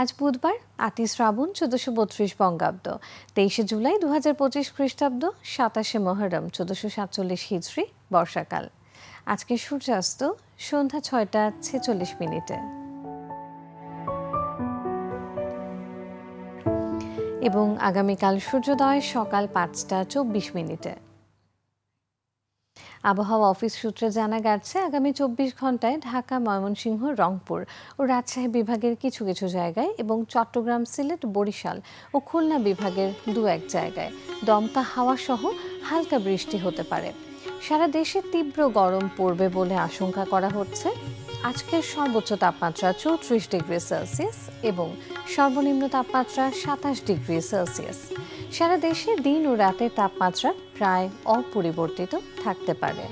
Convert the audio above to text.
আজ বুধবার আতি শ্রাবণ, চোদ্দশো বত্রিশ বঙ্গাব্দ। তেইশে জুলাই দু হাজার পঁচিশ খ্রিস্টাব্দ, সাতাশে মহরম, চোদ্দশো সাতচল্লিশ হিজড়ি, বর্ষাকাল। আজকে সূর্যাস্ত, সন্ধ্যা ছয়টা ছেচল্লিশ মিনিটে। এবং আগামীকাল সূর্যোদয় সকাল পাঁচটা চব্বিশ মিনিটে। আবহাওয়া অফিস সূত্রে জানা গেছে, আগামী চব্বিশ ঘন্টায় ঢাকা, ময়মনসিংহ, রংপুর ও রাজশাহী বিভাগের কিছু কিছু জায়গায় এবং চট্টগ্রাম, সিলেট, বরিশাল ও খুলনা বিভাগের দু এক জায়গায় দমকা হাওয়া সহ হালকা বৃষ্টি হতে পারে। সারা দেশে তীব্র গরম পড়বে বলে আশঙ্কা করা হচ্ছে। আজকের সর্বোচ্চ তাপমাত্রা চৌত্রিশ ডিগ্রি সেলসিয়াস এবং সর্বনিম্ন তাপমাত্রা সাতাশ ডিগ্রি সেলসিয়াস। সারা দেশে দিন ও রাতের তাপমাত্রা প্রায় অপরিবর্তিত থাকতে পারে।